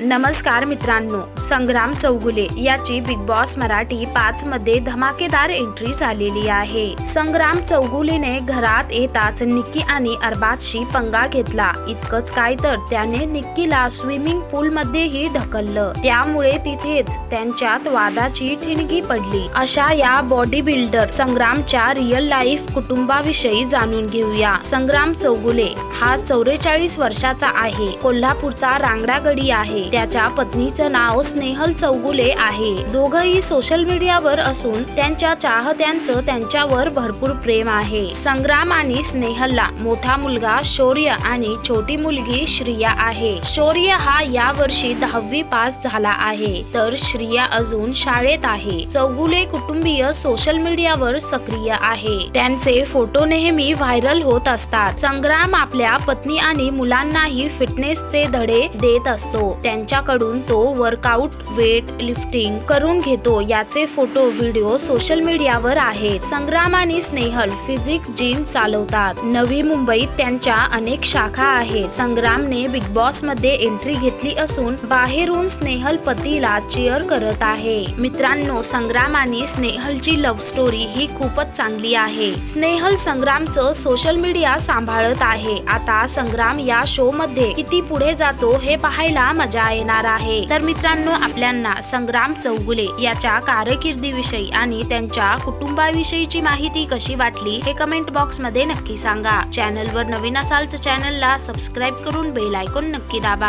नमस्कार मित्रांनो संग्राम चौगुले याची बिग बॉस मराठी पाच मध्ये धमाकेदार एंट्री झालेली आहे. संग्राम चौगुलेने घरात येताच निक्की आणि अरबाजशी पंगा घेतला. इतकंच काय तर त्याने निक्कीला स्विमिंग पूल मध्येही ढकललं. त्यामुळे तिथेच त्यांच्यात वादाची ठिणगी पडली. अशा या बॉडी बिल्डर संग्रामच्या रिअल लाईफ कुटुंबाविषयी जाणून घेऊया. संग्राम चौगुले हा चौवेचाळीस वर्षाचा आहे. कोल्हापूरचा रांगडा गडी आहे. त्याच्या पत्नीचं नाव स्नेहल चौगुले आहे. दोघही सोशल मीडियावर असून त्यांच्या चाहत्यांचं त्यांच्यावर भरपूर प्रेम आहे. संग्राम आणि स्नेहलला मोठा मुलगा शौर्य आणि छोटी मुलगी श्रिया आहे. शौर्य हा या वर्षी दहावी पास झाला आहे तर श्रिया अजून शाळेत आहे. चौगुले कुटुंबीय सोशल मीडियावर सक्रिय आहे. त्यांचे फोटो नेहमी व्हायरल होत असतात. संग्राम आपल्या पत्नी आणि मुलांनाही फिटनेसचे धडे देत असतो. त्यांच्याकडून तो वर्कआउट वेट लिफ्टिंग करून घेतो. याचे फोटो व्हिडिओ सोशल मीडियावर आहेत. संग्राम आणि स्नेहल फिजिक जिम चालवतात. नवी मुंबईत त्यांच्या अनेक शाखा आहेत. संग्रामने बिग बॉसमध्ये एंट्री घेतली असून बाहेरून स्नेहल पतीला चिअर करत आहे. मित्रांनो संग्राम आणि स्नेहलची लव्ह स्टोरी ही खूपच चांगली आहे. स्नेहल संग्रामचं सोशल मीडिया सांभाळत आहे. आता संग्राम या शो मध्ये किती पुढे जातो हे पाहायला मजा येणार आहे. तर मित्रांनो आपल्यांना संग्राम चौगुले याच्या कारकिर्दीविषयी आणि त्यांच्या कुटुंबाविषयीची माहिती कशी वाटली हे कमेंट बॉक्समध्ये नक्की सांगा. चॅनल वर नवीन असाल तर चॅनलला सबस्क्राईब करून बेल आयकॉन नक्की दाबा.